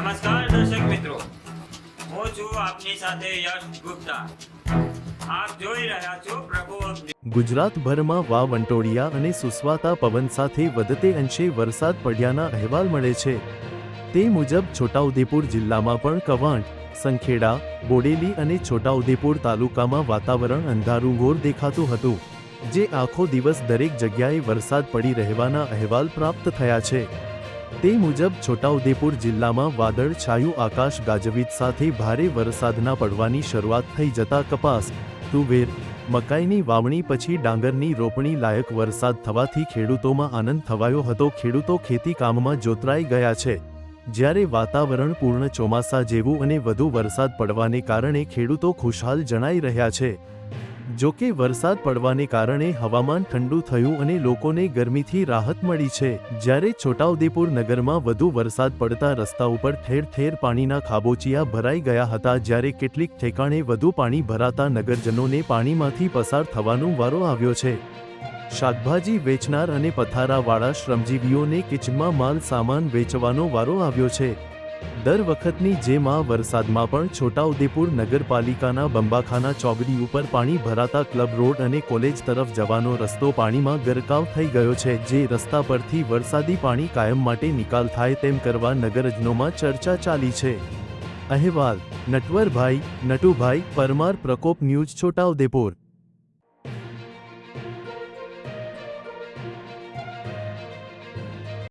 નમસ્કાર દર્શક મિત્રો. હું છું આપની સાથે યશ ગુપ્તા. ગુજરાતભરમાં વાવંટોળિયા અને સુસ્વાતા પવન સાથે વધતે અંશે વરસાદ પડ્યાના અહેવાલ મળે છે. તે મુજબ છોટાઉદેપુર જિલ્લામાં પણ કવાંટ, સંખેડા, બોડેલી અને છોટાઉદેપુર તાલુકામાં વાતાવરણ અંધારું ઘોર દેખાતું હતું, જે આખો દિવસ દરેક જગ્યાએ વરસાદ પડી રહેવાના અહેવાલ પ્રાપ્ત થયા છે. તે મુજબ છોટાઉદેપુર જિલ્લામાં વાદળ, છાયું, આકાશ, ગાજવીજ સાથે ભારે વરસાદના પડવાની શરૂઆત થઈ જતા કપાસ, તુવેર, મકાઈની વાવણી પછી ડાંગરની રોપણી લાયક વરસાદ થવાથી ખેડૂતોમાં આનંદ થવાયો હતો. ખેડૂતો ખેતી કામમાં જોતરાઈ ગયા છે. જ્યારે વાતાવરણ પૂર્ણ ચોમાસા જેવું અને વધુ વરસાદ પડવાને કારણે ખેડૂતો ખુશહાલ જણાઈ રહ્યા છે. જો કે વરસાદ પડવાને કારણે હવામાન ઠંડુ થયું અને લોકોને ગરમીથી રાહત મળી છે. જ્યારે છોટાઉદેપુર નગરમાં વધુ વરસાદ પડતા રસ્તા ઉપર ઠેર ઠેર પાણીના ખાબોચિયા ભરાઈ ગયા હતા, જ્યારે કેટલીક ઠેકાણે વધુ પાણી ભરાતા નગરજનોને પાણીમાંથી પસાર થવાનો વારો આવ્યો છે. શાકભાજી વેચનાર અને પથારાવાળા શ્રમજીવીઓને કિચનમાં માલ સામાન વેચવાનો વારો આવ્યો છે. દર વખતની જેમ આ વરસાદમાં પણ છોટાઉદેપુર નગરપાલિકાના બંબાખાના ચોકડી ઉપર પાણી ભરાતા ક્લબ રોડ અને કોલેજ તરફ જવાનો રસ્તો પાણીમાં ગરકાવ થઈ ગયો છે. જે રસ્તા પરથી વરસાદી પાણી કાયમ માટે નિકાલ થાય તેમ કરવા નગરજનોમાં ચર્ચા ચાલી છે. અહેવાલ, નટવરભાઈ, નટુભાઈ, પરમાર પ્રકોપ ન્યૂઝ છોટાઉદેપુર.